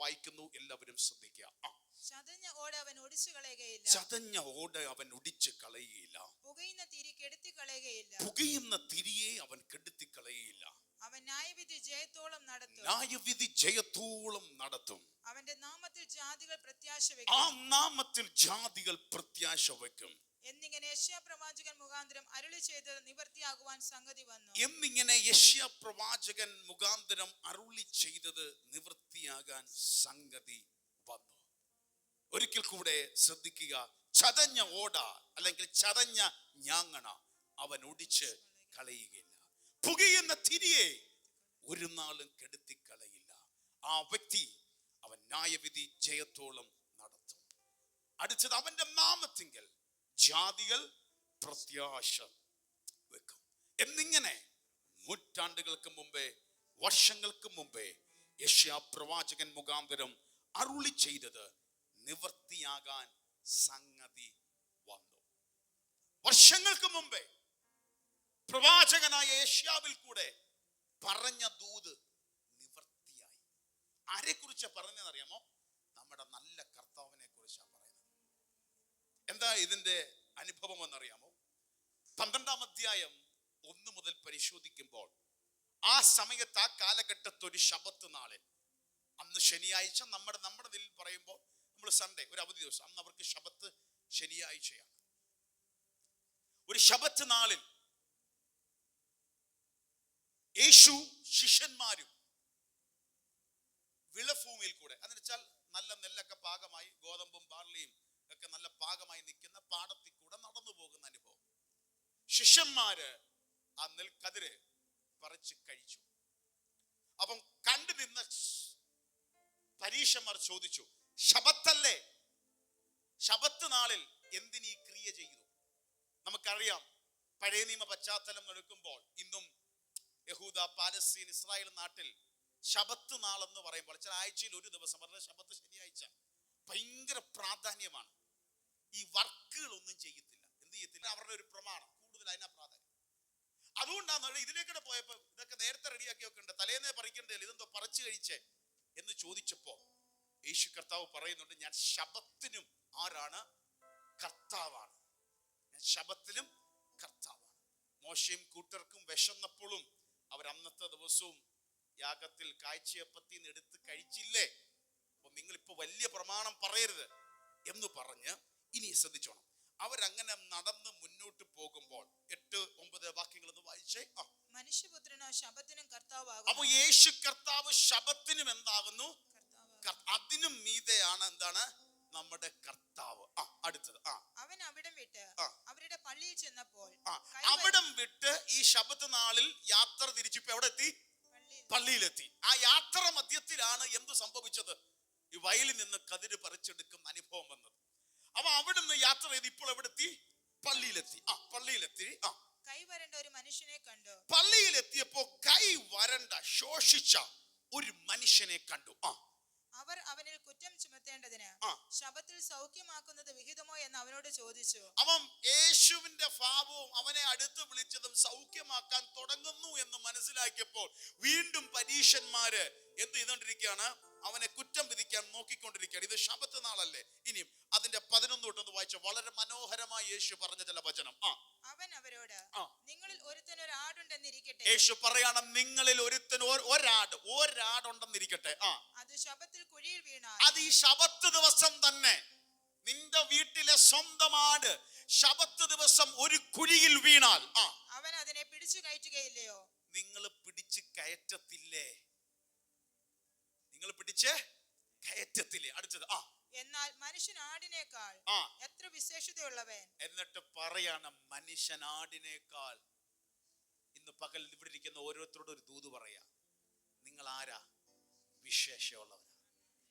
വായിക്കുന്നു എല്ലാവരും ശ്രദ്ധിക്കുക. ചതഞ്ഞ ഓട് അവൻ ഒടിച്ചു കളയുകയില്ല. ചതഞ്ഞ ഓട അവൻ ഒടിച്ച് കളയുകയില്ല. പുകയുന്ന തിരി കെടുത്തി കളയുകയില്ല. പുകയുന്ന തിരിയെ അവൻ കെടുത്തി കളയുകയില്ല. അവൻ ന്യായവിധി ജയത്തോളം നടത്തും. ന്യായവിധി ജയത്തോളം നടത്തും. അവന്റെ നാമത്തിൽ ജാതികൾ പ്രത്യാശ വെക്കും. ആ നാമത്തിൽ ജാതികൾ പ്രത്യാശ വയ്ക്കും എന്നിങ്ങനെ യശ്യാപ്രവാചകൻ മുഖാന്തരം അരുളി ചെയ്തത് സംഗതി വന്നു. എന്നിങ്ങനെ യശ്യാപ്രവാചകൻ മുഖാന്തരം അരുളി ചെയ്തത് നിവൃത്തിയാകാൻ സംഗതി വന്നു. ഒരിക്കൽ കൂടെ ശ്രദ്ധിക്കുക. ചതഞ്ഞ ഓട അല്ലെങ്കിൽ ചതഞ്ഞ ഞാങ്ങണ അവൻ ഒടിച്ച് കളയുകയില്ല. പുകയുന്ന തിരിയെ ഒരു നാളും കെടുത്തി കളയില്ല. ആ വ്യക്തി അവൻ ന്യായവിധി ജയത്തോളം നടത്തും. അടുത്തത് അവന്റെ നാമത്തിങ്കൽ. ജാതികൾ പ്രത്യാശ വെക്കും. എന്നിങ്ങനെ നൂറ്റാണ്ടുകൾക്ക് മുമ്പേ വർഷങ്ങൾക്ക് മുമ്പേ യഷ്യാ പ്രവാചകൻ മുഖാന്തരം അരുളി ചെയ്തത് നിവർത്തിയാകാൻ സംഗതി വന്നു. വർഷങ്ങൾക്ക് മുമ്പേ പ്രവാചകനായ ഏഷ്യാവിൽ കൂടെ പറഞ്ഞ ദൂത് നിവർത്തിയായി ആരെക്കുറിച്ച് പറഞ്ഞതറിയാമോ നമ്മുടെ നല്ല എന്താ ഇതിന്റെ അനുഭവം എന്നറിയാമോ പന്ത്രണ്ടാം അധ്യായം ഒന്ന് മുതൽ പരിശോധിക്കുമ്പോൾ ആ സമയത്ത് ആ കാലഘട്ടത്ത് ഒരു ശബത്ത് നാളിൽ അന്ന് ശനിയാഴ്ച നമ്മുടെ നമ്മുടെ ഇതിൽ പറയുമ്പോൾ നമ്മൾ സൺഡേ ഒരു അവധി ദിവസം അന്ന് അവർക്ക് ശബത്ത് ശനിയാഴ്ചയാണ്. ഒരു ശബത്ത് നാളിൽ യേശു ശിഷ്യന്മാരും വിളഭൂമിയിൽ കൂടെ എന്ന് വെച്ചാൽ നല്ല നെല്ലൊക്കെ പാകമായി ഗോതമ്പും ബാർലിയും ഒക്കെ നല്ല പാകമായി നിൽക്കുന്ന പാടത്തിൽ കൂടെ നടന്നു പോകുന്ന അനുഭവം. ശിഷ്യന്മാര് ആ നെൽക്കതിര് പറിച്ച് കഴിച്ചു. അപ്പം കണ്ടു നിന്ന പരീക്ഷന്മാർ ചോദിച്ചു ശബത്തല്ലേ? ശബത്ത് നാളിൽ എന്തിനീ ക്രിയ ചെയ്തു നമുക്കറിയാം പഴയ നിയമ പശ്ചാത്തലം എടുക്കുമ്പോൾ ഇന്നും യഹൂദ പാലസ്തീൻ ഇസ്രായേൽ നാട്ടിൽ ശബത്ത് നാളെന്ന് പറയുമ്പോൾ ചില ആഴ്ചയിൽ ഒരു ദിവസം പറഞ്ഞ ശബത്ത് ശനിയാഴ്ച ഭയങ്കര പ്രാധാന്യമാണ്. ഈ വർക്കുകളൊന്നും ചെയ്യത്തില്ല. എന്ത് ചെയ്യത്തില്ല? അവരുടെ ഒരു പ്രമാണം കൂടുതൽ അതിനാ പ്രാധാന്യം. അതുകൊണ്ടാണ് ഇതിലേക്കൂടെ പോയപ്പോൾ ഇതൊക്കെ നേരത്തെ റെഡിയാക്കി വെക്കണ്ട തലേന്നേ പറിക്കണ്ടേ ഇതെന്തോ പറിച്ചു കഴിച്ചേ എന്ന് ചോദിച്ചപ്പോ യേശു കർത്താവ് പറയുന്നുണ്ട് ഞാൻ ശബത്തിനും ആരാണ്? കർത്താവാണ്. ഞാൻ ശബത്തിലും കർത്താവാണ്. മോശയും കൂട്ടർക്കും വിശന്നപ്പോഴും അവർ അന്നത്തെ ദിവസവും യാഗത്തിൽ കാഴ്ചയപ്പത്തിൽ എടുത്ത് കഴിച്ചില്ലേ? അപ്പൊ നിങ്ങൾ ഇപ്പൊ വലിയ പ്രമാണം പറയരുത് എന്ന് പറഞ്ഞ് ഇനി ശ്രദ്ധിച്ചോണം. അവരങ്ങനെ നടന്ന് മുന്നോട്ട് പോകുമ്പോൾ എട്ട് ഒമ്പത് വാക്യങ്ങൾ ഒന്ന് വായിച്ചേ. ആ. മനുഷ്യപുത്രനോ ശബത്തിനും അപ്പൊ യേശു കർത്താവ് ശബത്തിനും എന്താകുന്നു? അതിനും മീതെയാണ് എന്താണ്? നമ്മുടെ കർത്താവ്. ആ അടുത്തത്. ആ. അവൻ അവിടം വിട്ട് അവരുടെ പള്ളിയിൽ ചെന്നപ്പോൾ അവിടം വിട്ട് ഈ ശബത്ത് നാളിൽ യാത്ര തിരിച്ചിപ്പോ എവിടെ എത്തി പള്ളിയിലെത്തി. ആ യാത്ര മധ്യത്തിലാണ് എന്ത് സംഭവിച്ചത്? ഈ വയലിൽ നിന്ന് കതിര് പറിച്ചെടുക്കുന്ന അനുഭവം വന്നത്. അപ്പൊ അവിടുന്ന് യാത്ര ചെയ്ത് ഇപ്പോൾ എവിടെത്തി? പള്ളിയിലെത്തി. ആ പള്ളിയിലെത്തി. ആ. കൈ വരണ്ട ഒരു മനുഷ്യനെ കണ്ടു. പള്ളിയിലെത്തിയപ്പോ കൈ വരണ്ട ശോഷിച്ച ഒരു മനുഷ്യനെ കണ്ടു. ആ. അവർ അവനിൽ കുറ്റം ചുമത്തേണ്ടതിന്. ശബത്തിൽ സൗഖ്യമാക്കുന്നത് വിഹിതമോ എന്ന് അവനോട് ചോദിച്ചു. അവൻ യേശുവിന്റെ ഭാവവും അവനെ അടുത്ത് വിളിച്ചതും സൗഖ്യമാക്കാൻ തുടങ്ങുന്നു എന്ന് മനസ്സിലാക്കിയപ്പോൾ വീണ്ടും പരീക്ഷന്മാര് എന്ത് ചെയ്തുകൊണ്ടിരിക്കുകയാണ് അവനെ കുറ്റം വിധിക്കാൻ നോക്കിക്കൊണ്ടിരിക്കുകയാണ്. ഇത് ശബത്ത് നാളല്ലേ? ഇനിയും അതിന്റെ പതിനൊന്ന് തൊട്ടൊന്ന് വായിച്ച. വളരെ മനോഹരമായി യേശു പറഞ്ഞ ചില വചനം. ആ. അവൻ അവരോട് നിങ്ങളിൽ ഒരുത്തൻ ഒരു ആടുണ്ടെന്നിരിക്കട്ടെ. യേശു പറയാണ് നിങ്ങളിൽ ഒരുത്തൻ ഒരാട് ഒരാടുണ്ടെന്നിരിക്കട്ടെ. ആ. അത് ശബത്തിൽ കുഴിയിൽ വീണാൽ അത് ഈ ശബത്ത് ദിവസം തന്നെ. നിന്റെ വീട്ടിലെ സ്വന്തം ആട് ശബത്ത് ദിവസം ഒരു കുഴിയിൽ വീണാൽ ആ. അവൻ അതിനെ പിടിച്ചു കയറ്റുകയില്ലയോ? നിങ്ങൾ പിടിച്ചു കയറ്റത്തില്ലേ? പിടിച്ച് കയറ്റത്തില്ലേ? അടുത്തത് ആ. എന്നാൽ മനുഷ്യൻ ആടിനേക്കാൾ എത്ര വിശേഷതയുള്ളവൻ? എന്നിട്ട് പറയാണ് മനുഷ്യനാടിനേക്കാൾ. ഇന്ന് പകൽ ഇവിടെ ഇരിക്കുന്ന ഓരോരുത്തരോട് ഒരു ദൂത് പറയാ നിങ്ങൾ ആരാ വിശേഷമുള്ളവരാ.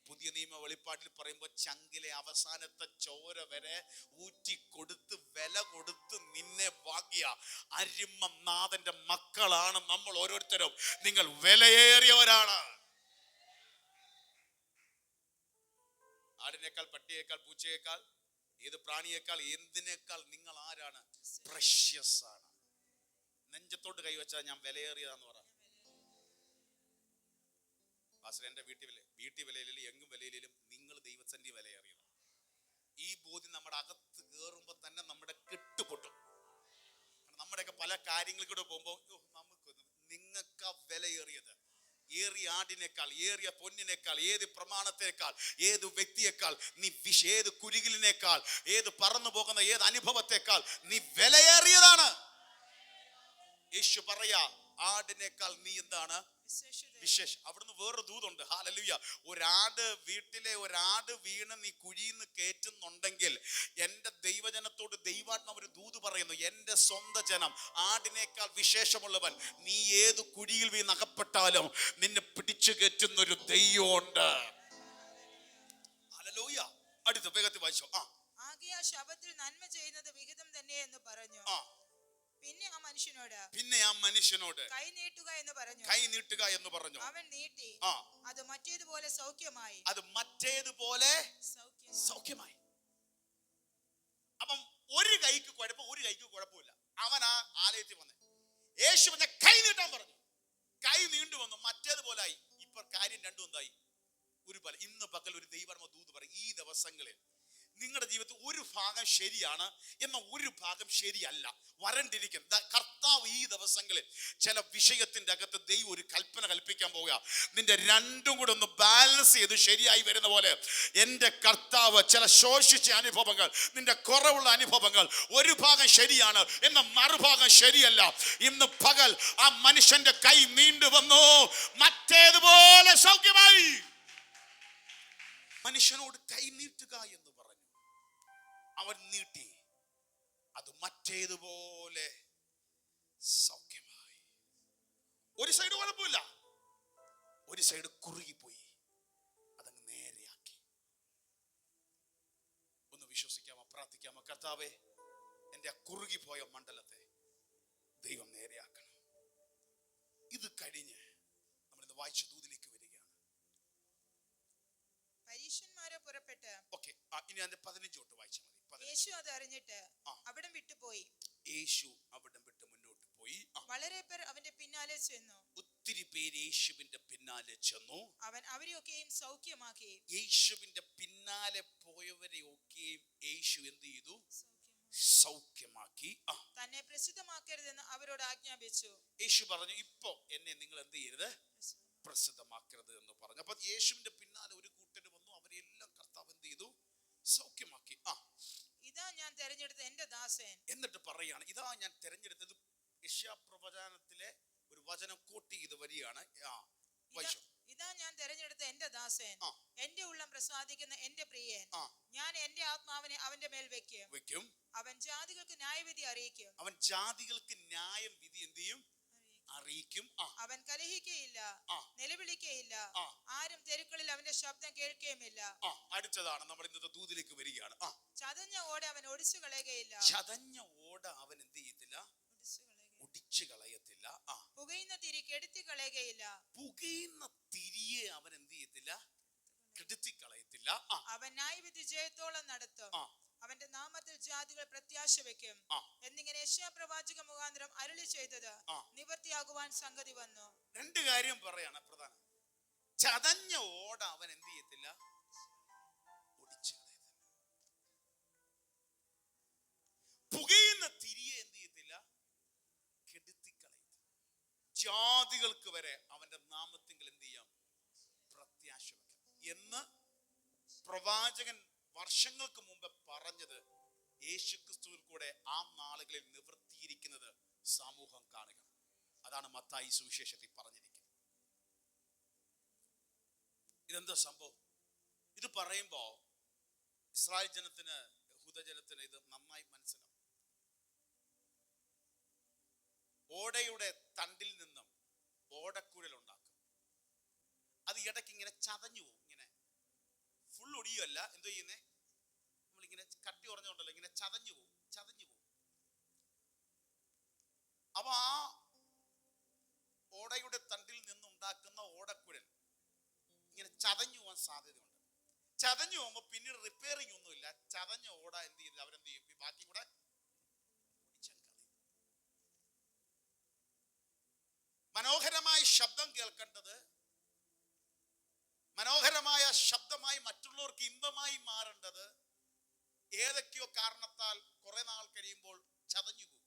പുതിയ നിയമ വെളിപ്പാട്ടിൽ പറയുമ്പോൾ ചങ്കിലെ അവസാനത്തെ ചോര വരെ ഊറ്റി കൊടുത്ത് വില കൊടുത്ത് നിന്നെ വാങ്ങിയ അരിമ നാഥന്റെ മക്കളാണ് നമ്മൾ ഓരോരുത്തരും. നിങ്ങൾ വിലയേറിയവരാണ്. ആടിനേക്കാൾ പട്ടിയേക്കാൾ പൂച്ചയേക്കാൾ ഏത് പ്രാണിയേക്കാൾ എന്തിനേക്കാൾ നിങ്ങൾ ആരാണ്? പ്രഷ്യസ് ആണ്. നെഞ്ചത്തോട്ട് കൈവച്ചാൽ ഞാൻ വിലയേറിയതാന്ന് പറ. പാസ്റ്റർ എന്റെ വീട്ടിൽ വീട്ടിൽ വിലയിലും എങ്ങും വിലയിലും നിങ്ങൾ ദൈവത്തിന്റെ വില ഈ ബോധ്യം നമ്മുടെ അകത്ത് കയറുമ്പോൾ തന്നെ നമ്മുടെ കെട്ടുപൊട്ടും. നമ്മുടെയൊക്കെ പല കാര്യങ്ങളിൽ കൂടെ പോകുമ്പോൾ നമുക്ക് നിങ്ങൾക്ക് വിലയേറിയത് ഏറിയ ആടിനേക്കാൾ ഏറിയ പൊന്നിനേക്കാൾ ഏത് പ്രമാണത്തേക്കാൾ ഏത് വ്യക്തിയേക്കാൾ നീ വിഷ ഏത് കുരുകിലിനേക്കാൾ ഏത് പറന്നു പോകുന്ന ഏത് അനുഭവത്തെക്കാൾ നീ വിലയേറിയതാണ്. യേശു പറയാ ആടിനേക്കാൾ നീ എന്താണ്? വിശേഷ. അവിടുന്ന് വേറൊരു ദൂതുണ്ട്. ഹാലലുയ്യ ഒരാട് വീട്ടിലെ ഒരാട് വീണ് നീ കുഴിന്ന് കയറ്റുന്നുണ്ടെങ്കിൽ എന്റെ ദൈവജനത്തോട് ദൈവാത്മ ഒരു ദൂത് പറയുന്നു എന്റെ സ്വന്തം ജനം ആടിനേക്കാൾ വിശേഷമുള്ളവൻ നീ ഏത് കുഴിയിൽ വീണ് അകപ്പെട്ടാലും നിന്നെ പിടിച്ചു കയറ്റുന്ന ഒരു ദൈവമുണ്ട്. ഹല്ലേലൂയ അടുത്ത വേഗത്തിൽ വായിച്ചോ. ആ. ആകെ ആ ശവത്തിൽ നന്മ ചെയ്യുന്നത് വിഹിതം തന്നെ എന്ന് പറഞ്ഞു. ആ. മനുഷ്യനോട് പിന്നെ ആ മനുഷ്യനോട് കൈ നീട്ടുക എന്ന് പറഞ്ഞു. കൈ നീട്ടുക എന്ന് പറഞ്ഞു. അവൻ നീട്ടി. ആ. അത് മറ്റേതുപോലെ സൗഖ്യമായി. അത് മറ്റേതുപോലെ സൗഖ്യം സൗഖ്യമായി. അപ്പം ഒരു കൈക്ക് കുഴപ്പം ഒരു കൈക്ക് കുഴപ്പമില്ല. അവൻ ആ ആലയത്തിൽ വന്ന് യേശു പറഞ്ഞ കൈ നീട്ടാൻ പറഞ്ഞു. കൈ നീണ്ടു വന്നു മറ്റേതുപോലെ ആയി ഇപ്പൊ കാര്യം രണ്ടും എന്തായി? ഒരു പല ഇന്ന് പകൽ ഒരു ദൈവർമ്മ ദൂത് പറയും ഈ ദിവസങ്ങളിൽ നിങ്ങളുടെ ജീവിതത്തിൽ ഒരു ഭാഗം ശരിയാണ് എന്ന ഒരു ഭാഗം ശരിയല്ല. വരണ്ടിരിക്കും. കർത്താവ് ഈ ദിവസങ്ങളിൽ ചില വിഷയത്തിന്റെ അകത്ത് ദൈവം ഒരു കൽപ്പന കൽപ്പിക്കാൻ പോവുക നിന്റെ രണ്ടും കൂടെ ഒന്ന് ബാലൻസ് ചെയ്ത് ശരിയായി വരുന്ന പോലെ എന്റെ കർത്താവ് ചില ശോഷിച്ച അനുഭവങ്ങൾ നിന്റെ കുറവുള്ള അനുഭവങ്ങൾ ഒരു ഭാഗം ശരിയാണ് എന്ന മറുഭാഗം ശരിയല്ല. ഇന്ന് പകൽ ആ മനുഷ്യന്റെ കൈ നീണ്ടു വന്നു. മറ്റേതുപോലെ സൗഖ്യമായി. മനുഷ്യനോട് കൈ നീട്ടുക എന്ന് പറഞ്ഞു അവൻ നീട്ടി. അത് മറ്റേതുപോലെ സൗഖ്യമായി. ഒരു സൈഡ് കുഴപ്പമില്ല. ഒരു സൈഡ് കുറുകിപ്പോയി. അതങ്ങ് നേരെയാക്കി. ഒന്ന് വിശ്വസിക്കാമോ? പ്രാർത്ഥിക്കാമോ? കർത്താവേ എന്റെ ആ കുറുകിപ്പോയ മണ്ഡലത്തെ ദൈവം നേരെയാക്കണം. ഇത് കഴിഞ്ഞ് നമ്മളിന്ന് വായിച്ച ദൂതിലേക്ക് വരികയാണ്. പരീക്ഷന്മാരെ പുറപ്പെട്ട് ഓക്കെ ഇനി അതിന്റെ പതിനഞ്ച് തൊട്ട് വായിച്ചാൽ മതി. യേശു അത് അറിഞ്ഞിട്ട് അവിടം വിട്ടുപോയി യേശു അവിടം വിട്ട് മുന്നോട്ട് പോയി. വളരെ പേർ അവന്റെ പിന്നാലെ ചെന്നു. ഒത്തിരി പേര് യേശുവിന്റെ പിന്നാലെ ചെന്നു. അവൻ അവരെയൊക്കെയും സൗഖ്യമാക്കി. യേശുവിന്റെ പിന്നാലെ പോയവരെ ഒക്കെയും യേശു എന്ത് ചെയ്തു? സൗഖ്യമാക്കി. തന്നെ പ്രസിദ്ധമാക്കരുതെന്ന് അവരോട് ആജ്ഞാപിച്ചു. യേശു പറഞ്ഞു ഇപ്പോ എന്നെ നിങ്ങൾ എന്ത് ചെയ്യരുത്? പ്രസിദ്ധമാക്കരുത് എന്ന് പറഞ്ഞു. അപ്പൊ യേശുവിന്റെ പിന്നാലെ ഒരു കൂട്ടര് വന്നു അവരെല്ലാം കർത്താവ് എന്ത് ചെയ്തു സൗഖ്യമാക്കി ആ ഇതാ ഞാൻ തെരഞ്ഞെടുത്ത എന്റെ ദാസൻ എന്നിട്ട് പറയാണ് ഇതാ ഞാൻ തിരഞ്ഞെടുത്തത് യശാപ്രവചനത്തിലെ ഒരു വചനം കൂട്ടി ചെയ്ത് വരികയാണ്. ആ ഇതാ- ഇതാ ഞാൻ തെരഞ്ഞെടുത്ത എന്റെ ദാസൻ. എന്റെ ഉള്ളം പ്രസാദിക്കുന്ന എന്റെ പ്രിയൻ. ഞാൻ എന്റെ ആത്മാവിനെ അവന്റെ മേൽ വെക്കും വെക്കും അവൻ ജാതികൾക്ക് ന്യായവിധി അറിയിക്കും. അവൻ ജാതികൾക്ക് ന്യായം വിധി എന്ത് ചെയ്യും? അറിയിക്കും. അവൻ കലഹിക്കുകയില്ല നിലവിളിക്കുകയില്ല നിലവിളിക്കയില്ല ആരും തെരുക്കളിൽ അവന്റെ ശബ്ദം കേൾക്കുകയുമില്ല. അടുത്തതാണ് നമ്മൾ ഇന്നത്തെ ദൂതിലേക്ക് വരികയാണ്. ചതഞ്ഞ ഓടെ അവൻ ഒടിച്ചു കളയുകയില്ല ചതഞ്ഞ ഓട അവൻ എന്ത് ചെയ്യത്തില്ല? ഒടിച്ചു കളയത്തില്ല. പുകയുന്ന തിരി കെടുത്തി കളയുകയില്ല. പുകയുന്ന തിരിയെ അവൻ എന്ത് ചെയ്യത്തില്ല? കെടുത്തി കളയത്തില്ല. അവൻ ന്യായവിധി ജയത്തോളം നടത്തും. അവന്റെ ജാതികൾ പ്രത്യാശ വെക്കും. എന്നിങ്ങനെ പ്രവാചക മുഖാന്തരം അരുളി ചെയ്തത് നിവൃത്തിയാകുവാൻ സംഗതി വന്നു. രണ്ട് കാര്യം പറയാണ് പ്രധാനം ചതഞ്ഞ ഓട അവൻ എന്ത് ചെയ്യത്തില്ല? പുകയുന്ന തിരിയെ എന്ത് ചെയ്യത്തില്ല? കെടുത്തിക്കളയും ജാതികൾക്ക് വരെ അവന്റെ നാമത്തിങ്കിൽ എന്ത് ചെയ്യാം? പ്രത്യാശ വെക്കാം എന്ന് പ്രവാചകൻ വർഷങ്ങൾക്ക് മുമ്പ് പറഞ്ഞത് യേശുക്രിസ്തുവിൽ കൂടെ ആ നാളുകളിൽ നിവൃത്തിയിരിക്കുന്നത് സമൂഹം കാണുക. അതാണ് മത്തായി സുവിശേഷത്തിൽ പറഞ്ഞിരിക്കുന്നത്. ഇതെന്താ സംഭവം? ഇത് പറയുമ്പോ ഇസ്രായേൽ ജനത്തിന് ഹുദജനത്തിന് ഇത് നന്നായി മനസ്സിലാവും. ഓടയുടെ തണ്ടിൽ നിന്നും ഓടക്കുഴൽ ഉണ്ടാക്കും. അത് ഇടയ്ക്ക് ഇങ്ങനെ ചതഞ്ഞു പോകും ഇങ്ങനെ ഫുൾ ഒടിയല്ല എന്തോ ചെയ്യുന്നേ നമ്മളിങ്ങനെ കട്ടി ഉറഞ്ഞുകൊണ്ടല്ലോ ഇങ്ങനെ ചതഞ്ഞു പോകും ചതഞ്ഞു പോകും. അവ ആ ഓടയുടെ തണ്ടിൽ നിന്നുണ്ടാക്കുന്ന ഓടക്കുഴൽ ഇങ്ങനെ ചതഞ്ഞു പോകാൻ സാധ്യതയുണ്ട്. ചതഞ്ഞു പോകുമ്പോൾ പിന്നീട് റിപ്പയറിംഗ് ഒന്നുമില്ല. ചതഞ്ഞ ഓട എന്ത് ചെയ്യില്ല അവരെന്ത് ചെയ്യും? ബാക്കി കൂടെ മനോഹരമായ ശബ്ദം കേൾക്കേണ്ടത് മനോഹരമായ ശബ്ദമായി മറ്റുള്ളവർക്ക് ഇമ്പമായി മാറേണ്ടത് ഏതൊക്കെയോ കാരണത്താൽ കുറെ നാൾ കഴിയുമ്പോൾ ചതഞ്ഞു പോകും.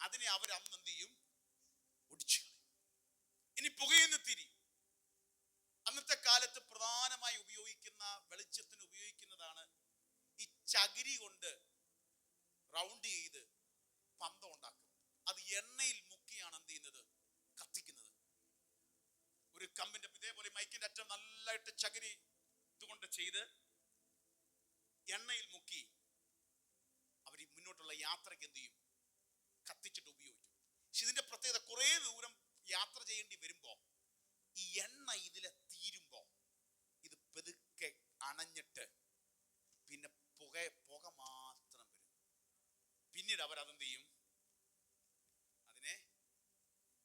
അതിനെ അവർ അന്ന് എന്ത് ചെയ്യും? ഒടിച്ചു. ഇനി പുകയുന്ന തിരി. അന്നത്തെ കാലത്ത് പ്രധാനമായി ഉപയോഗിക്കുന്ന വെളിച്ചത്തിന് ഉപയോഗിക്കുന്നതാണ് ഈ ചകിരി കൊണ്ട് റൗണ്ട് ചെയ്ത് പന്തം ഉണ്ടാക്കും അത് എണ്ണയിൽ മുക്കിയാണ് എന്ത് ചെയ്യുന്നത്? കത്തിക്കുന്നത്. ഒരു കമ്പിന്റെ ഇതേപോലെ മൈക്കിന്റെ അറ്റം നല്ലതായിട്ട് ചകിരി ഇതുകൊണ്ട് ചെയ്ത് എണ്ണയിൽ മുക്കി അവർ മുന്നോട്ടുള്ള യാത്രയ്ക്ക് എന്ത് ചെയ്യും? കത്തിച്ചിട്ട് ഉപയോഗിക്കും. പക്ഷെ ഇതിന്റെ പ്രത്യേകത കുറേ ദൂരം യാത്ര ചെയ്യേണ്ടി വരുമ്പോൾ ഈ എണ്ണ ഇതിലെ തീരുമ്പോ ഇത് പെതുക്കെ അണഞ്ഞിട്ട് പിന്നെ പുക പുക മാത്രം വരും. പിന്നീട് അവർ അതെന്ത് ചെയ്യും? അതിനെ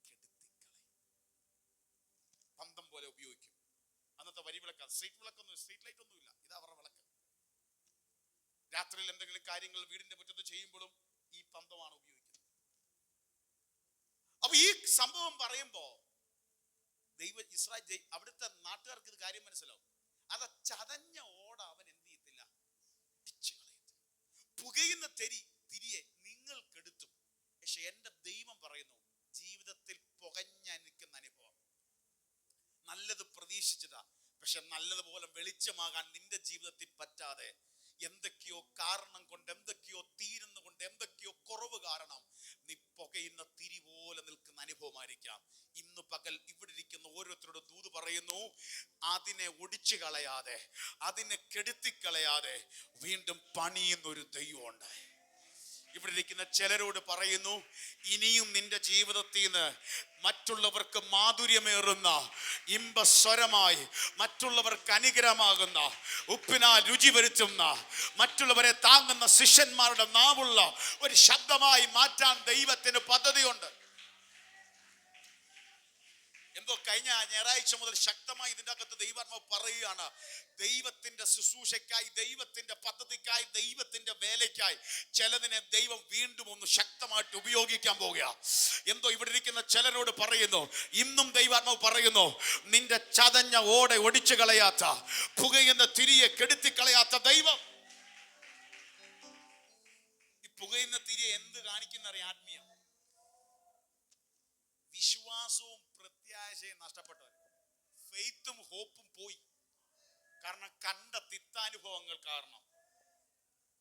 കെടുത്തിക്കളയും. പന്തം പോലെ ഉപയോഗിക്കും. അന്നത്തെ വരി വിളക്ക് സ്ട്രീറ്റ് വിളക്കൊന്നും സ്ട്രീറ്റ് ലൈറ്റ് ഒന്നുമില്ല ഇത് അവരുടെ വിളക്ക്. രാത്രിയിൽ എന്തെങ്കിലും കാര്യങ്ങൾ വീടിന്റെ മുറ്റത്ത് ചെയ്യുമ്പോഴും ഈ പന്തമാണ് ഉപയോഗിക്കുന്നത്. അപ്പൊ ഈ സംഭവം പറയുമ്പോ ദൈവ ഇസ്രായേൽ അവിടുത്തെ നാട്ടുകാർക്ക് ഇത് കാര്യം മനസ്സിലാവും. അത് ചതഞ്ഞ ഓട അവൻ എന്ത് ചെയ്യത്തില്ല? പുകയുന്ന തെരി തിരിയെ നിങ്ങൾ കെടുത്തും പക്ഷെ എന്റെ ദൈവം പറയുന്നു ജീവിതത്തിൽ പുകഞ്ഞ നിൽക്കുന്ന അനുഭവം. നല്ലത് പ്രതീക്ഷിച്ചതാ. പക്ഷെ നല്ലതുപോലെ വെളിച്ചമാകാൻ നിന്റെ ജീവിതത്തിൽ പറ്റാതെ എന്തൊക്കെയോ കാരണം കൊണ്ട് എന്തൊക്കെയോ തീരുന്ന കൊണ്ട് എന്തൊക്കെയോ കുറവ് കാരണം നീ പുകയുന്ന തിരി പോലെ നിൽക്കുന്ന അനുഭവമായിരിക്കാം. ഇന്ന് പകൽ ഇവിടെ ഇരിക്കുന്ന ഓരോരുത്തരോടും ദൂത് പറയുന്നു അതിനെ ഒടിച്ചു കളയാതെ അതിനെ കെടുത്തിക്കളയാതെ വീണ്ടും പണിയുന്ന ഒരു ദൈവമുണ്ട്. ഇവിടെ ഇരിക്കുന്ന ചിലരോട് പറയുന്നു ഇനിയും നിന്റെ ജീവിതത്തിൽ നിന്ന് മറ്റുള്ളവർക്ക് മാധുര്യമേറുന്ന ഇമ്പസ്വരമായി മറ്റുള്ളവർക്ക് അനുഗ്രഹമാകുന്ന ഉപ്പിനാൽ രുചി വരുത്തുന്ന മറ്റുള്ളവരെ താങ്ങുന്ന ശിഷ്യന്മാരുടെ നാവുള്ള ഒരു ശബ്ദമായി മാറ്റാൻ ദൈവത്തിന് പദ്ധതിയുണ്ട്. എന്തോ കഴിഞ്ഞ ഞായറാഴ്ച മുതൽ ശക്തമായി ഇതിന്റെ അകത്ത് ദൈവാത്മാവ് പറയുകയാണ്. ദൈവത്തിന്റെ ശുശ്രൂഷയ്ക്കായി ദൈവത്തിന്റെ പദ്ധതിക്കായി ദൈവത്തിന്റെ വേലയ്ക്കായി ചിലതിനെ ദൈവം വീണ്ടും ഒന്ന് ശക്തമായിട്ട് ഉപയോഗിക്കാൻ പോവുക എന്തോ ഇവിടെ ഇരിക്കുന്ന ചിലരോട് പറയുന്നു ഇന്നും ദൈവാത്മാവ് പറയുന്നു നിന്റെ ചതഞ്ഞ ഓടെ ഒടിച്ചു കളയാത്ത പുകയുന്ന തിരിയെ കെടുത്തി കളയാത്ത ദൈവം. ഈ പുകയുന്ന തിരിയെ എന്ത് കാണിക്കുന്ന അറിയാം ആത്മീയം. വിശ്വാസവും പ്രത്യാശയും നഷ്ടപ്പെട്ടവർ ഫെയ്ത്തും ഹോപ്പും പോയി. കാരണം കണ്ട തിത്താനുഭവങ്ങൾ കാരണം.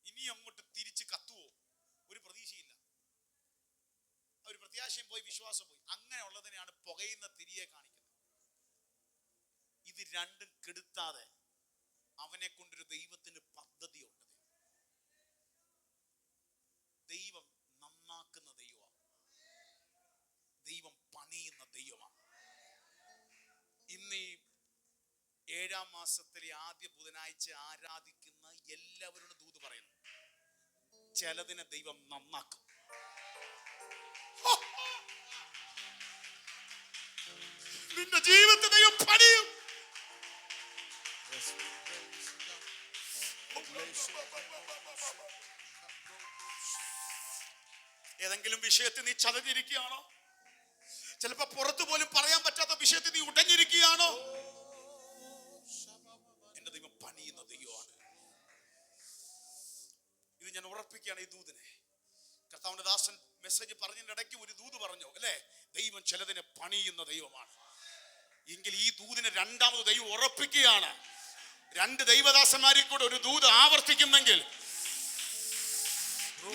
ഇനി അങ്ങോട്ട് തിരിച്ച് കത്തുവോ? ഒരു പ്രതീക്ഷയില്ല. ഒരു പ്രത്യാശയും പോയി വിശ്വാസം പോയി. അങ്ങനെയുള്ളതിനെയാണ് പുകയുന്ന തിരിയെ കാണിക്കുന്നത്. ഇത് രണ്ടും കെടുത്താതെ അവനെ കൊണ്ടൊരു ദൈവത്തിന് പദ്ധതിയുണ്ട്. ദൈവം നന്നാക്കുന്ന ദൈവമാണ് ദൈവം പണിയുന്ന ദൈവമാണ്. ഇന്ന് ഈ ഏഴാം മാസത്തിലെ ആദ്യ ബുധനാഴ്ച ആരാധിക്കുന്ന എല്ലാവരോടും ദൂത് പറയുന്നു. ചിലതിനെ ദൈവം നന്നാക്കും. നിന്റെ ജീവിതത്തെ ദൈവം പണിയും. ഏതെങ്കിലും വിഷയത്തിൽ നീ ചതഞ്ഞിരിക്കുകയാണോ? ചിലപ്പോ പുറത്തു പോലും പറയാൻ പറ്റാത്ത വിഷയത്തിൽ നീ ഉടഞ്ഞിരിക്കുകയാണോ? എന്റെ ദൈവം പണിയുന്ന ദൈവമാണ്. ഇത് ഞാൻ ഉറപ്പിക്കുകയാണ് ഈ ദൂതിനെ. കർത്താവിന്റെ ദാസൻ മെസ്സേജ് പറഞ്ഞതിന്റെ ഇടയ്ക്ക് ഒരു ദൂത് പറഞ്ഞു അല്ലേ? ദൈവം ചിലതിനെ പണിയുന്ന ദൈവമാണ്. എങ്കിൽ ഈ ദൂതിനെ രണ്ടാമത് ദൈവം ഉറപ്പിക്കുകയാണ്. രണ്ട് ദൈവദാസന്മാരിൽ കൂടെ ഒരു ദൂത് ആവർത്തിക്കുന്നെങ്കിൽ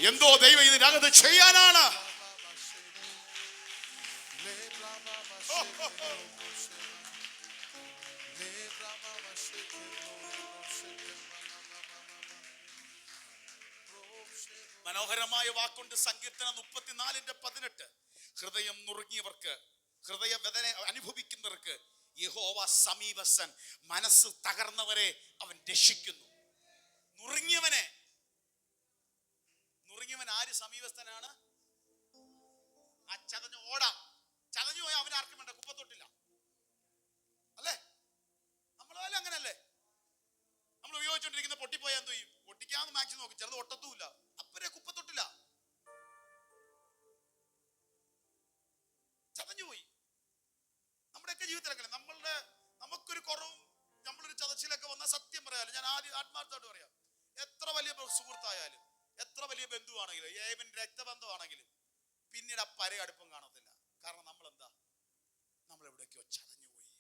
എന്തോ ദൈവം ഇതിനകത്ത് ചെയ്യാനാണ്. മനോഹരമായ വാക്കുണ്ട് സങ്കീർത്തനം മുപ്പത്തിനാലിന്റെ പതിനെട്ട്. ഹൃദയം നുറുങ്ങിയവർക്ക് ഹൃദയ വേദന അനുഭവിക്കുന്നവർക്ക് യഹോവ സമീപസൻ മനസ്സ് തകർന്നവരെ അവൻ രക്ഷിക്കുന്നു. നുറുങ്ങിയവനെ നുറുങ്ങിയവൻ ആര് സമീപസ്ഥനാണ്? ആ ചതഞ്ഞ ഓട. ചതഞ്ഞു പോയാൽ അവൻ ആർക്കും വേണ്ട കുപ്പത്തൊട്ടില്ല. അല്ലേ? നമ്മളെ അങ്ങനല്ലേ? നമ്മൾ ഉപയോഗിച്ചുകൊണ്ടിരിക്കുന്ന പൊട്ടിപ്പോയാൽ എന്തോ ചെയ്യും? പൊട്ടിക്കാന്ന് മാക്സിമം നോക്കി ചിലത് ഒട്ടത്തുമില്ല. അപ്പരെ കുപ്പത്തൊട്ടില്ല. ചതഞ്ഞു പോയി. നമ്മുടെയൊക്കെ ജീവിതത്തിലൊക്കെ നമ്മളുടെ നമുക്കൊരു കുറവും നമ്മളൊരു ചതച്ചിലൊക്കെ വന്നാൽ സത്യം പറയാമല്ലോ ഞാൻ ആദ്യം ആത്മാർത്ഥമായിട്ട് പറയാം. എത്ര വലിയ സുഹൃത്തായാലും എത്ര വലിയ ബന്ധുവാണെങ്കിലും ഏവൻ രക്തബന്ധമാണെങ്കിലും പിന്നീട് ആ പര അടുപ്പം കാണത്തില്ല. കാരണം നമ്മൾ എന്താ നമ്മൾ എവിടേക്കോ ചതഞ്ഞു പോയി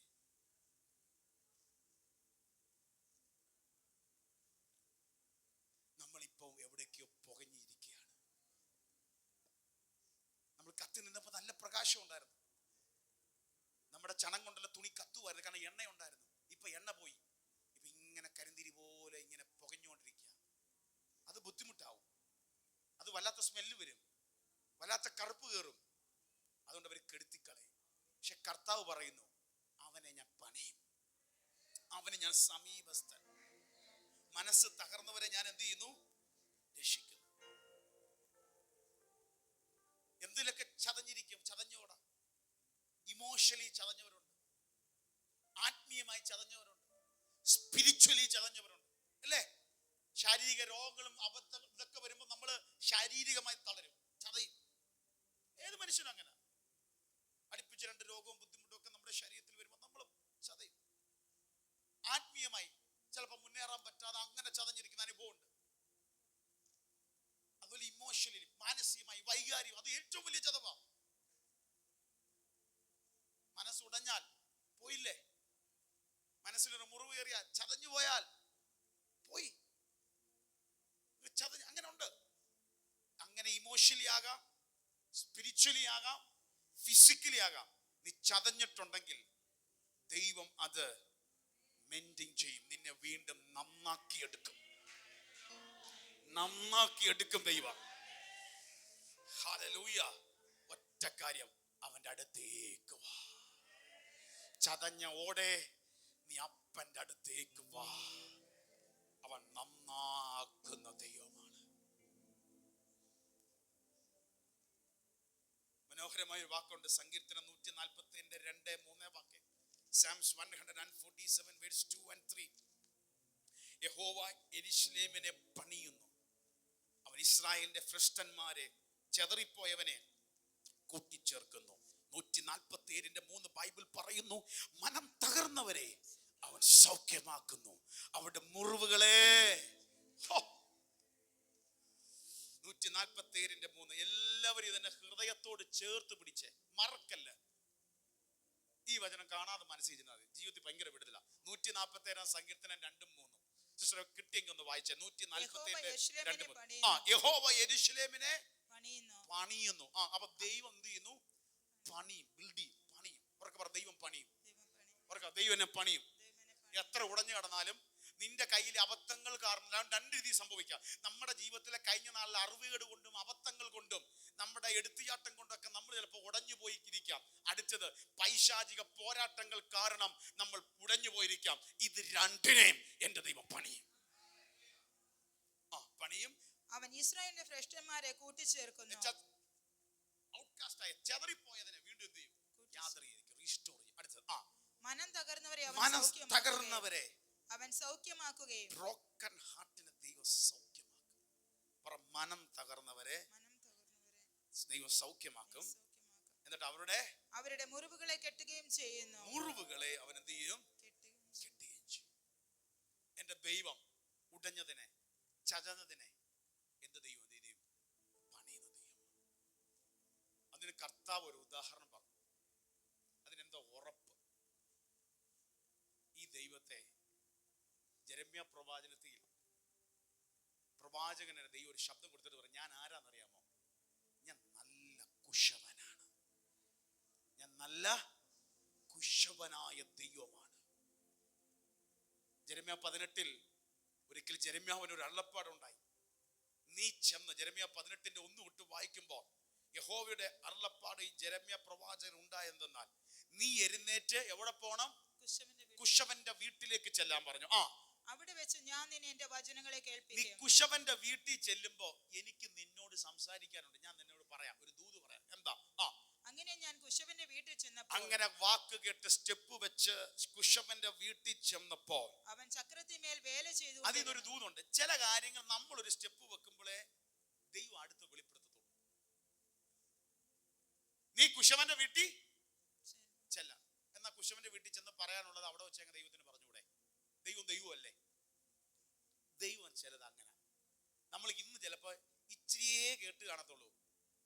എവിടേക്കോ പുകഞ്ഞിരിക്കുകയാണ്. നമ്മൾ കത്തി നിന്നപ്പോൾ നല്ല പ്രകാശം ഉണ്ടായിരുന്നു. നമ്മുടെ ചണം കൊണ്ടുള്ള തുണി കത്തുമായിരുന്നു കാരണം എണ്ണ ഉണ്ടായിരുന്നു ഇപ്പൊ എണ്ണ പോയി. ഇപ്പൊ ഇങ്ങനെ കരിന്തിരി പോലെ ഇങ്ങനെ പുകഞ്ഞുകൊണ്ടിരിക്കുക അത് ബുദ്ധിമുട്ടാവും. അത് വല്ലാത്ത സ്മെല്ല് വരും. വല്ലാത്ത കറുപ്പ് കയറും. അതുകൊണ്ട് അവർ കെടുത്തിക്കളയും. പക്ഷെ കർത്താവ് പറയുന്നു അവനെ ഞാൻ പണിയും. അവനെ ഞാൻ സമീപസ്ഥൻ. മനസ്സ് തകർന്നവരെ ഞാൻ എന്ത് ചെയ്യുന്നു? രക്ഷിക്കുന്നു. എന്തിലൊക്കെ ചതഞ്ഞിരിക്കും? ചതഞ്ഞോടാ. ഇമോഷണലി ചതഞ്ഞവരുണ്ട്. ആത്മീയമായി ചതഞ്ഞവരുണ്ട്. സ്പിരിച്വലി ചതഞ്ഞവരുണ്ട്. അല്ലേ? ശാരീരിക രോഗങ്ങളും അബദ്ധം ഇതൊക്കെ വരുമ്പോൾ നമ്മൾ ശാരീരികമായി തളരും ചതയും ഏത് മനുഷ്യനും അങ്ങനെ അടുപ്പിച്ച് രണ്ട് രോഗവും ബുദ്ധിമുട്ടും ഒക്കെ നമ്മുടെ ശരീരത്തിൽ വരുമ്പോൾ നമ്മൾ ചതയും ആത്മീയമായി ചിലപ്പോൾ മുന്നേറാൻ പറ്റാതെ അങ്ങനെ ചതഞ്ഞിരിക്കുന്ന അനുഭവമുണ്ട് അതുപോലെ ഇമോഷണലി മാനസികമായി വൈകാരികം അത് ഏറ്റവും വലിയ ചതവാ മനസ്സുടഞ്ഞാൽ പോയില്ലേ മനസ്സിലൊരു മുറിവ് കയറിയാൽ ചതഞ്ഞു പോയാൽ പോയി ഇത് ചതഞ്ഞ് അങ്ങനെ ഉണ്ട് അങ്ങനെ ഇമോഷണലി ആകാം സ്പിരിച്വലി ആകാം ഫിസിക്കലി ആകാം നീ ചതഞ്ഞിട്ടുണ്ടെങ്കിൽ ദൈവം അത് മെന്റിങ് ചെയ്യും. നിന്നെ വീണ്ടും നന്നാക്കി എടുക്കും. നന്നാക്കി എടുക്കും ദൈവം. ഹല്ലേലൂയ ഒറ്റ കാര്യം അവന്റെ അടുത്തേക്ക് വാ. ചതഞ്ഞ ഓടെ നീ അപ്പന്റെ അടുത്തേക്ക് വാ. അവൻ നന്നാക്കുന്ന ദൈവമാണ്. മനോഹരമായ ഒരു വാക്കുണ്ട്. സങ്കീർത്തനം നൂറ്റി നാൽപ്പത്തി രണ്ട് മൂന്ന് വാക്യം psalms one hundred and forty seven verse two and three യഹോവ എരിശ്ലേമിനെ പണിയുന്നു. അവൻ ഇസ്രായേലിന്റെ ഭ്രഷ്ടന്മാരെ ചെതറിപ്പോയവനെ കൂട്ടിച്ചേർക്കുന്നു. നൂറ്റി നാൽപ്പത്തി ഏഴിന്റെ മൂന്ന് ബൈബിൾ പറയുന്നു മനം തകർന്നവരെ അവൻ സൗഖ്യമാക്കുന്നു. അവരുടെ മുറിവുകളെ! നൂറ്റി നാൽപ്പത്തി ഏഴിന്റെ മൂന്ന്. എല്ലാവരും ഇതിന്റെ ഹൃദയത്തോട് ചേർത്ത് പിടിച്ച്. മറക്കല്ല. ഈ വചനം കാണാതെ മനസ്സിരുന്നത് ജീവിതത്തിൽ ഭയങ്കര വിടുതല. നൂറ്റി നാൽപ്പത്തി ഏഴാം സങ്കീർത്തനം രണ്ടും മൂന്നും. സിസ്റ്റർ കിട്ടിയെങ്കിൽ ഒന്ന് വായിച്ചേ. നൂറ്റി നാൽപ്പത്തി രണ്ട് മൂന്ന്. ആ യഹോവ യെരൂശലേമിനെ പണിയുന്നു. ആ അപ്പൊ ദൈവം എന്ത് ചെയ്യുന്നു? പണിയും ബിൽഡ് ചെയ്യും പണിയും. ഉറക്കെ പറ ദൈവം പണിയും. ഉറക്കെ ദൈവം എന്നെ പണിയും. എത്ര ഉടഞ്ഞു കടന്നാലും നിന്റെ കയ്യിൽ അബദ്ധങ്ങൾ കാരണം രണ്ട് രീതി സംഭവിക്കാം. നമ്മുടെ ജീവിതത്തിലെ കഴിഞ്ഞ നാളിലെ അറിവുകേട് കൊണ്ടും അബദ്ധങ്ങൾ കൊണ്ടും നമ്മുടെ എടുത്തുചാട്ടം കൊണ്ടൊക്കെ നമ്മൾ ചിലപ്പോൾ ഉടഞ്ഞു പോയിരിക്കാം. അടുത്തത് പൈശാചിക പോരാട്ടങ്ങൾ കാരണം നമ്മൾ ഉടഞ്ഞു പോയിരിക്കാം. ഇത് രണ്ടിനെയും എന്റെ ദൈവം പണിയും. ആ പണിയും. അവൻ ഇസ്രായേലിന്റെ ഭ്രഷ്ടന്മാരെ കൂട്ടിച്ചേർക്കുന്നു. ഔട്ട്കാസ്റ്റ് ആയ ചെതറിപ്പോയതിനെ വീണ്ടും എന്ത് ചെയ്യും? യാതൊരിക്കും റീസ്റ്റോർ ചെയ്യും. അടുത്തത് ആ. മനം തകർന്നവരെ തകർന്നവരെ. അവൻ സൗഖ്യമാക്കുകയും ബ്രോക്കൺ ഹാർട്ടിനെ ദൈവം സൗഖ്യമാക്കും. അപ്പുറം മനം തകർന്നവരെ ദൈവം സൗഖ്യമാക്കും. എന്നിട്ട് അവരുടെ അവരുടെ മുറിവുകളെ കെട്ടുകയും ചെയ്യുന്നു. മുറിവുകളെ അവൻ എന്ത് ചെയ്യും? കെട്ടുകയും കെട്ടുകയും ചെയ്യും. എന്റെ ദൈവം ഉടഞ്ഞതിനെ ചതഞ്ഞതിനെ എന്ത് ദൈവം എന്ത് ചെയ്യും? പണിയുന്ന ദൈവം അതിന് കർത്താവ് ഒരു ഉദാഹരണം പറഞ്ഞു. അതിനെന്താ ഉറപ്പ്. ഈ ദൈവത്തെ ജരമ്യ പ്രവാചനത്തിൽ പ്രവാചകനെ ദൈവം ഒരു ശബ്ദം കൊടുത്തിട്ട് പറഞ്ഞു ഞാൻ ആരാന്നറിയാമോ? ഞാൻ നല്ല കുശവനാണ്. ഞാൻ നല്ല കുശവനായ ദൈവമാണ്. ജരമ്യ പതിനെട്ടിൽ ഒരിക്കൽ ജരമ്യാവിന് ഒരു അള്ളപ്പാടുണ്ടായി നീ ചെന്ന് ജരമ്യ പതിനെട്ടിന്റെ ഒന്ന് വിട്ട് വായിക്കുമ്പോൾ യഹോവയുടെ അരുളപ്പാട് ഈ ജരമ്യ പ്രവാചകൻ ഉണ്ടായെന്തെന്നാൽ നീ എരുന്നേറ്റ് എവിടെ പോണം? കുശവന്റെ വീട്ടിലേക്ക് ചെല്ലാൻ പറഞ്ഞു. ആ അവിടെ വെച്ച് ഞാൻ നിന്നെ എന്റെ വചനങ്ങളെ കേൾപ്പിക്കും. കുശവന്റെ വീട്ടിൽ ചെല്ലുമ്പോ എനിക്ക് നിന്നോട് സംസാരിക്കാനുണ്ട്. ഞാൻ നിന്നോട് പറയാം. ഒരു ദൂത് പറയാം. എന്താ? ആ. അങ്ങനെ ഞാൻ കുശവന്റെ വീട്ടിൽ ചെന്നപ്പോൾ അങ്ങനെ വാക്ക് കേട്ട് സ്റ്റെപ്പ് വെച്ച് കുശവന്റെ വീട്ടിൽ ചെന്നപ്പോൾ അവൻ ചക്രത്തിന്മേൽ വേല ചെയ്തു അതിനൊരു ദൂതുണ്ട്. ചില കാര്യങ്ങൾ നമ്മൾ ഒരു സ്റ്റെപ്പ് വെക്കുമ്പോഴേ ദൈവം അടുത്ത് വെളിപ്പെടുത്തത്തുള്ളൂ. നീ കുശവന്റെ വീട്ടിൽ ചെല്ല. എന്നാ കുശവന്റെ വീട്ടിൽ ചെന്ന് പറയാനുള്ളത് അവിടെ വെച്ച് ദൈവത്തിന് പറഞ്ഞുകൂടെ ദൈവം ദൈവമല്ലേ? ദൈവം ചിലത് അങ്ങനെ. നമ്മൾ ഇന്ന് ചിലപ്പോൾ ഇച്ചിരിയേ കേട്ട് കാണത്തുള്ളൂ.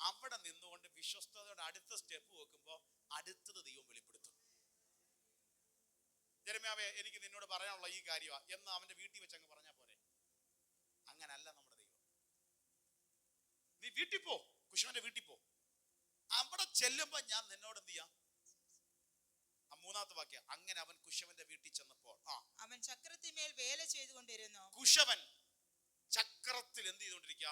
അവിടെ നിന്നുകൊണ്ട് വിശ്വസ്തതയുടെ അടുത്ത സ്റ്റെപ്പ് വെക്കുമ്പോൾ അടുത്തത് ദൈവം വെളിപ്പെടുത്തും. ജരമ്യാവേ എനിക്ക് നിന്നോട് പറയാനുള്ള ഈ കാര്യമാണ് എന്ന് അവന്റെ വീട്ടിൽ വെച്ച് അങ്ങ് പറഞ്ഞാൽ പോരെ? അങ്ങനല്ല നമ്മുടെ ദൈവം. നീ വീട്ടിൽ പോ. കുശവന്റെ വീട്ടിൽ പോ. അവിടെ ചെല്ലുമ്പോ ഞാൻ നിന്നോട് എന്ത് ചെയ്യാം? മൂന്നാമത്തെ വാക്യം അങ്ങനെ അവൻ കുശവന്റെ വീട്ടിൽ ചെന്നപ്പോൾ. ആ. അവൻ ചക്രത്തിന്മേൽ വേല ചെയ്തുകൊണ്ടിരുന്നു. കുശവൻ ചക്രത്തിൽ എന്ത് ചെയ്തുകൊണ്ടിരിക്കുക?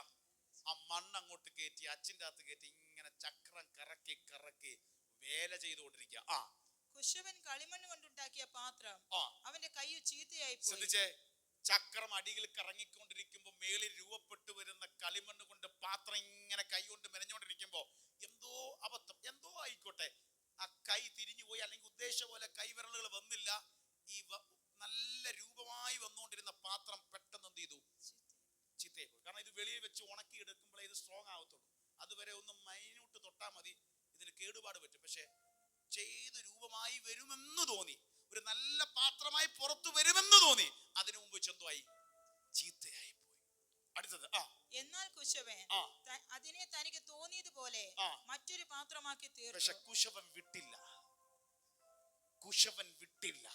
ആ മണ്ണ് അങ്ങോട്ട് കയറ്റി അച്ഛന്റെ അകത്ത് കയറ്റി ഇങ്ങനെ ചക്രം കറക്കി കറക്കി വേല ചെയ്തുകൊണ്ടിരിക്കുക. ആ. കുശവൻ കളിമണ്ണ് കൊണ്ടുണ്ടാക്കിയ പാത്രം അവന്റെ കൈ ചീത്തയായി ശ്രദ്ധിച്ചേ ചക്രം അടിയിൽ കറങ്ങിക്കൊണ്ടിരിക്കുമ്പോ മേളിൽ രൂപപ്പെട്ടു വരുന്ന കളിമണ്ണ് കൊണ്ട് പാത്രം ഇങ്ങനെ കൈ കൊണ്ട് മെനഞ്ഞോണ്ടിരിക്കുമ്പോ എന്തോ അബദ്ധം എന്തോ ആയിക്കോട്ടെ. ആ കൈ തിരിഞ്ഞു പോയി അല്ലെങ്കിൽ ഉദ്ദേശ പോലെ കൈവിരലുകൾ വന്നില്ല ഈ നല്ല രൂപമായി വന്നുകൊണ്ടിരുന്ന പാത്രം പെട്ടെന്ന് എന്ത് ചെയ്തു? ചീത്തയായി പോയി കാരണം ഇത് വെളിയിൽ വെച്ച് ഉണക്കി എടുക്കുമ്പോഴേ ഇത് സ്ട്രോങ് ആവത്തുള്ളൂ. അതുവരെ ഒന്ന് മൈന്യൂട്ട് തൊട്ടാൽ മതി ഇതിന് കേടുപാട് പറ്റും. പക്ഷെ ചെയ്ത് രൂപമായി വരുമെന്ന് തോന്നി. ഒരു നല്ല പാത്രമായി പുറത്തു വരുമെന്ന് തോന്നി. അതിനു മുമ്പ് ചെന്തുമായി ചീത്തയായി പോയി അടുത്തത് ആ എന്നാൽ കുശവൻ അതിനെ തനിക്ക് തോന്നിയതുപോലെ മറ്റൊരു പാത്രമാക്കി പക്ഷെ തീർത്തു കുശവൻ വിട്ടില്ല. കുശവൻ വിട്ടില്ല.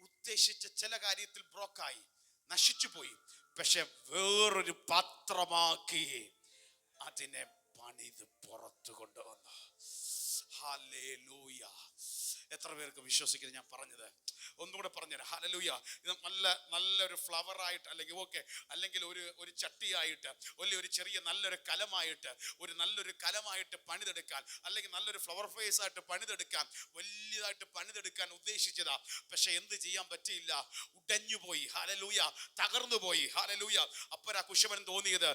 ഉദ്ദേശിച്ച ചില കാര്യത്തിൽ ബ്രോക്കായി. നശിച്ചു പോയി. പക്ഷെ വേറൊരു പാത്രമാക്കി അതിനെ പണിത് പുറത്തു കൊണ്ടുവന്നു. ഹല്ലേലൂയ. എത്ര പേർക്ക് വിശ്വസിക്കുന്നത് ഞാൻ പറഞ്ഞത്? ഒന്നുകൂടെ പറഞ്ഞുതരാം. ഹലലൂയ ഇത് നല്ല നല്ലൊരു ഫ്ലവർ ആയിട്ട് അല്ലെങ്കിൽ ഓക്കെ അല്ലെങ്കിൽ ഒരു ഒരു ചട്ടിയായിട്ട് അല്ലെങ്കിൽ ഒരു ചെറിയ നല്ലൊരു കലമായിട്ട് ഒരു നല്ലൊരു കലമായിട്ട് പണിതെടുക്കാൻ അല്ലെങ്കിൽ നല്ലൊരു ഫ്ലവർ ഫേസ് ആയിട്ട് പണിതെടുക്കാൻ വലിയതായിട്ട് പണിതെടുക്കാൻ ഉദ്ദേശിച്ചതാ. പക്ഷെ എന്ത് ചെയ്യാൻ പറ്റിയില്ല? ഉടഞ്ഞുപോയി. ഹലലൂയ തകർന്നു പോയി ഹലലൂയ അപ്പരാ കുശവൻ തോന്നിയത്.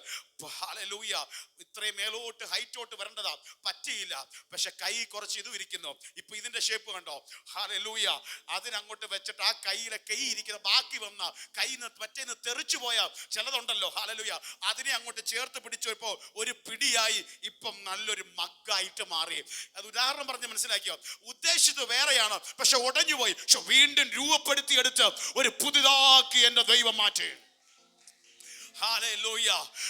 ഹലലൂയ ഇത്രയും മേലോട്ട് ഹൈറ്റോട്ട് വരേണ്ടതാ. പറ്റിയില്ല. പക്ഷെ കൈ കുറച്ച് ഇതും ഇരിക്കുന്നു. ഇപ്പൊ ഇതിന്റെ ഷേപ്പ് കണ്ടോ? ഹാലലൂയ അതിനങ്ങോട്ട് വെച്ചിട്ട് ആ കയ്യിലെ കൈ ഇരിക്കുന്ന ബാക്കി വന്ന കൈ മറ്റേന്ന് തെറിച്ചു പോയ ചിലതുണ്ടല്ലോ. ഹാലലൂയ അതിനെ അങ്ങോട്ട് ചേർത്ത് പിടിച്ചപ്പോ ഒരു പിടിയായി ഇപ്പം നല്ലൊരു മഗ്ഗായിട്ട് മാറി. അത് ഉദാഹരണം പറഞ്ഞ് മനസ്സിലാക്കിയോ? ഉദ്ദേശിച്ചത് വേറെയാണ്. പക്ഷെ ഉടഞ്ഞുപോയി. പക്ഷെ വീണ്ടും രൂപപ്പെടുത്തിയെടുത്ത് ഒരു പുതുതാക്കി എന്റെ ദൈവം മാറ്റി.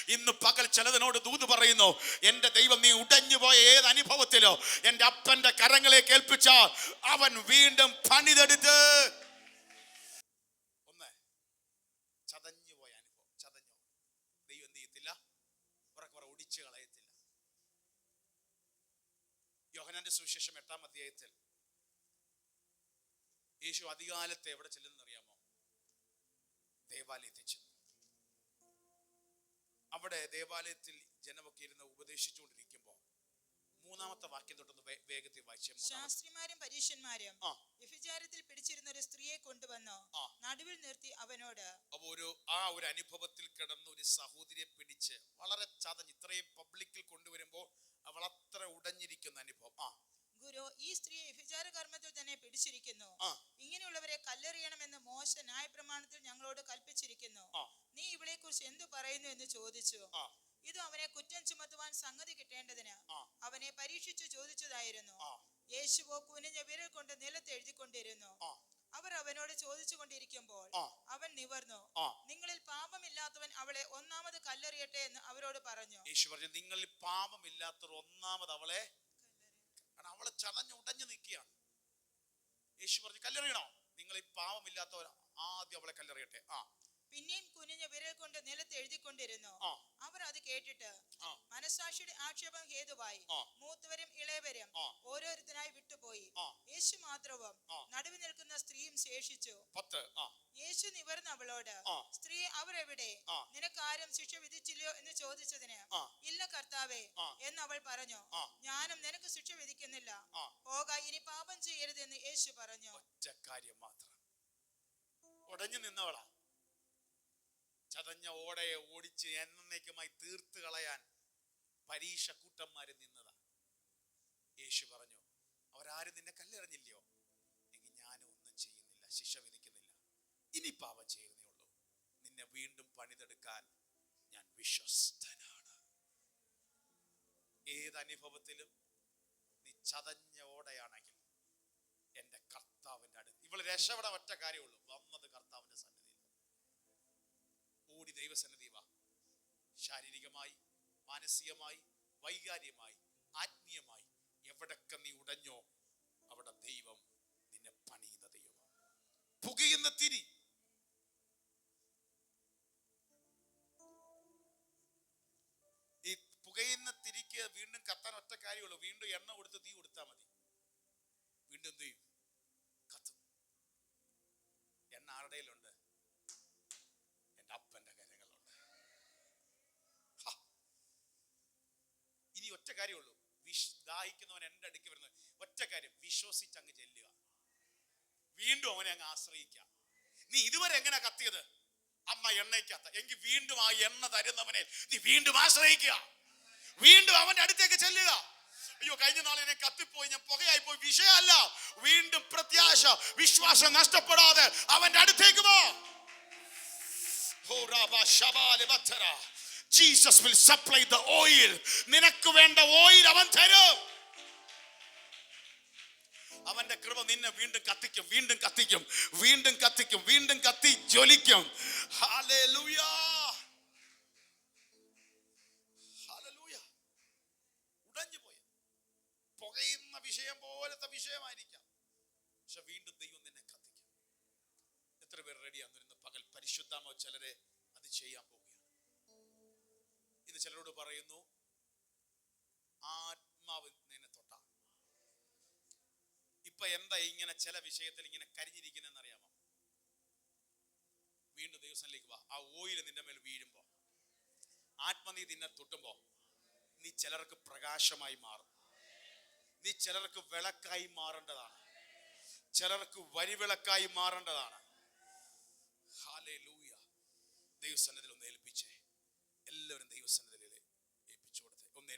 ഇന്ന് പകൽ ചിലതിനോട് ദൂത് പറയുന്നു എന്റെ ദൈവം നീ ഉടഞ്ഞു പോയ ഏത് അനുഭവത്തിലോ എന്റെ അപ്പന്റെ കരങ്ങളെ കേൾപ്പിച്ച അവൻ വീണ്ടും പണിതെടുത്ത്. ഒന്ന് ചതഞ്ഞു പോയ അനുഭവം ചതഞ്ഞു. ദൈവം എന്ത് ചെയ്യത്തില്ല? കുറെ കുറെ ഒടിച്ചു കളയത്തില്ല. യോഹനാന്റെ സുവിശേഷം എട്ടാം അധ്യായത്തിൽ യേശു അധികാലത്തെ എവിടെ ചെല്ലുന്നറിയാമോ? ദേവാലയത്തിൽ ചെന്നു. അവിടെ ദേവാലയത്തിൽ ജനമൊക്കെ ഇരുന്ന് ഉപദേശിച്ചുകൊണ്ടിരിക്കുമ്പോൾ മൂന്നാമത്തെ വാക്യം തൊട്ടൊന്ന് വേഗത്തിൽ വായിച്ചേ ശാസ്ത്രിമാരും പരീക്ഷന്മാരും വ്യഭിചാരത്തിൽ പിടിച്ചിരുന്ന ഒരു സ്ത്രീയെ കൊണ്ടുവന്നു. നടുവിൽ നിർത്തി അവനോട് ഒരു ആ ഒരു അനുഭവത്തിൽ കിടന്ന ഒരു സഹോദരിയെ പിടിച്ച് വളരെ ചതഞ്ഞ് ഇത്രയും പബ്ലിക്കിൽ കൊണ്ടുവരുമ്പോൾ അവൾ അത്ര ഉടഞ്ഞിരിക്കുന്ന അനുഭവം. ആ. ഗുരു ഈ സ്ത്രീയെ വ്യഭിചാര കർമ്മത്തിൽ തന്നെ പിടിച്ചിരിക്കുന്നു. ഇങ്ങനെയുള്ളവരെ കല്ലെറിയണമെന്ന് മോശ ന്യായപ്രമാണത്തിൽ ഞങ്ങളോട് കൽപ്പിച്ചിരിക്കുന്നു. നീ ഇവളെ കുറിച്ച് എന്തു പറയുന്നു എന്ന് ചോദിച്ചു. ഇത് അവനെ കുറ്റം ചുമത്തുവാൻ സംഗതി കിട്ടേണ്ടതിന് അവനെ പരീക്ഷിച്ചു ചോദിച്ചതായിരുന്നു. യേശുവോ കുനിഞ്ഞ വിരൽ കൊണ്ട് നിലത്ത് എഴുതിക്കൊണ്ടിരുന്നു. അവർ അവനോട് ചോദിച്ചു കൊണ്ടിരിക്കുമ്പോൾ അവൻ നിവർന്നു. നിങ്ങളിൽ പാപമില്ലാത്തവൻ അവളെ ഒന്നാമത് കല്ലെറിയട്ടെ എന്ന് അവരോട് പറഞ്ഞു. യേശു പറഞ്ഞു നിങ്ങളിൽ പാപമില്ലാത്തവർ ഒന്നാമത് അവളെ കാരണം അവളെ ചതഞ്ഞ് ഉടഞ്ഞു നിൽക്കുകയാണ്. യേശു പറഞ്ഞു കല്ലെറിയണോ? നിങ്ങൾ ഈ പാവമില്ലാത്തവർ ആദ്യം അവളെ കല്ലെറിയട്ടെ. ആ. പിന്നെയും കുനിഞ്ഞ വിരൽ കൊണ്ട് നിലത്ത് എഴുതിക്കൊണ്ടിരുന്നു. അവർ അത് കേട്ടിട്ട് മനസാക്ഷിയുടെ ആക്ഷേപം ഹേതുവായി. മൂത്തവരും ഇളയവരും ഓരോരുത്തരായി വിട്ടുപോയി. യേശു മാത്രവും. നടുവിൽ നിൽക്കുന്ന സ്ത്രീയും ശേഷിച്ചു. പത്ത്. യേശു നിവർന്ന് അവളോട് സ്ത്രീ അവരെവിടെ. നിനക്ക് ആരും ശിക്ഷ വിധിച്ചില്ലയോ? എന്ന് ചോദിച്ചതിന് ഇല്ല കർത്താവേ എന്ന് അവൾ പറഞ്ഞു. ഞാനും നിനക്ക് ശിക്ഷ വിധിക്കുന്നില്ല. പോക ഇനി പാപം ചെയ്യരുത് എന്ന് യേശു പറഞ്ഞു. ഒറ്റ കാര്യം മാത്രം. ഉടഞ്ഞു നിന്നവളാ. ചതഞ്ഞ ഓടയെ ഓടിച്ച് എന്നേക്കുമായി തീർത്ത് കളയാൻ പരീക്ഷ കൂട്ടന്മാര് നിന്നതാ. യേശു പറഞ്ഞു അവരാരും നിന്നെ കല്ലെറിഞ്ഞില്ലയോ? എങ്കിൽ ഞാനും ഒന്നും ചെയ്യുന്നില്ല ശിക്ഷ വിധിക്കുന്നില്ല. ഇനി പാപം ചെയ്യുന്നേ ഉള്ളൂ. നിന്നെ വീണ്ടും പണിതെടുക്കാൻ ഞാൻ വിശ്വസ്തനാണ്. ഏതനുഭവത്തിലും നീ ചതഞ്ഞ ഓടയാണെങ്കിൽ എന്റെ കർത്താവിന്റെ അടുത്ത് ഇവൾ രക്ഷപ്പെടാൻ ഒറ്റ കാര്യമുള്ളൂ വന്നത് സന്നിധിയിൽ ഓടി ദൈവസന്നിധി വാ ശാരീരികമായി മാനസികമായി വൈകാരികമായി ആത്മീയമായി എവിടൊക്കെ നീ ഉടഞ്ഞോ അവിടെ ദൈവം നിന്നെ പണിയുന്ന ദൈവമാണ് പുകയുന്ന തിരി. ഈ പുകയുന്ന തിരിക്ക് വീണ്ടും കത്താൻ ഒറ്റ കാര്യമുള്ളൂ. വീണ്ടും എണ്ണ കൊടുത്ത് തീ കൊടുത്താൽ മതി. വീണ്ടും എന്ത് ചെയ്യും കത്തും എണ്ണ ആരുടെയിലുണ്ട് എന്റെ അപ്പന്റെ കരങ്ങളുണ്ട് ഹ. ഇനി ഒറ്റ കാര്യമുള്ളൂ. വിഷ് ദാഹിക്കുന്നവൻ എന്റെ അടുക്ക് വരുന്നത്. ഒറ്റ കാര്യം വിശ്വസിച്ച് അങ്ങ് ചെല്ലുക. വീണ്ടും അവനെ അങ്ങ് ആശ്രയിക്കുക. നീ ഇതുവരെ എങ്ങനെ കത്തിയത്? അമ്മ എണ്ണയ്ക്കകത്ത്. എങ്കിൽ വീണ്ടും ആ എണ്ണ തരുന്നവനെ നീ വീണ്ടും ആശ്രയിക്കുക. വീണ്ടും അവന്റെ അടുത്തേക്ക് ചെല്ലുക. അയ്യോ കഴിഞ്ഞ നാളെ എന്നെ കത്തിപ്പോയി ഞാൻ പുകയായി പോയി. വിഷയമല്ല. വീണ്ടും പ്രത്യാശ വിശ്വാസം നഷ്ടപ്പെടാതെ അവന്റെ അടുത്തേക്ക് പോ Jesus will supply the oil നിനക്ക് വേണ്ട ഓയിൽ അവൻ തരും. അവന്റെ കൃപ നിന്നെ വീണ്ടും കത്തിക്കും വീണ്ടും കത്തിക്കും വീണ്ടും കത്തിക്കും വീണ്ടും കത്തി ജ്വലിക്കും. ഹല്ലേലൂയ ഹല്ലേലൂയ ഉടഞ്ഞു പോയ പുകയുന്ന വിഷയം പോലത്തെ വിഷയമായിരിക്കാം. പക്ഷെ വീണ്ടും ദൈവം നിന്നെ കത്തിക്കും. എത്ര പേർ റെഡിയാന്ന് പകൽ പരിശുദ്ധമോ ചിലരെ അത് ചെയ്യാൻ പോവുകയാണ് ഇന്ന് ചിലരോട് പറയുന്നു ആത്മാവ് നിന്നെ തൊട്ട. ഇപ്പൊ എന്താ ഇങ്ങനെ ചില വിഷയത്തിൽ ഇങ്ങനെ കരിഞ്ഞിരിക്കുന്നതെന്ന് അറിയാമോ വീണ്ടും ദിവസത്തിലേക്ക് വാ. ആ ഓയിൽ നിന്റെ മേൽ വീഴുമ്പോ ആത്മനീ നിന്നെ തൊട്ടുമ്പോ നീ ചിലർക്ക് പ്രകാശമായി മാറും. നീ ചിലർക്ക് വിളക്കായി മാറേണ്ടതാണ്. ചിലർക്ക് വരിവിളക്കായി മാറേണ്ടതാണ്. ഹാലേലൂയ ദൈവസന്നതിൽ ഒന്ന് എല്ലാവരും ദൈവസന്നിധിയിൽ ഏൽപ്പിച്ചു കൊടുത്ത് ഒന്ന്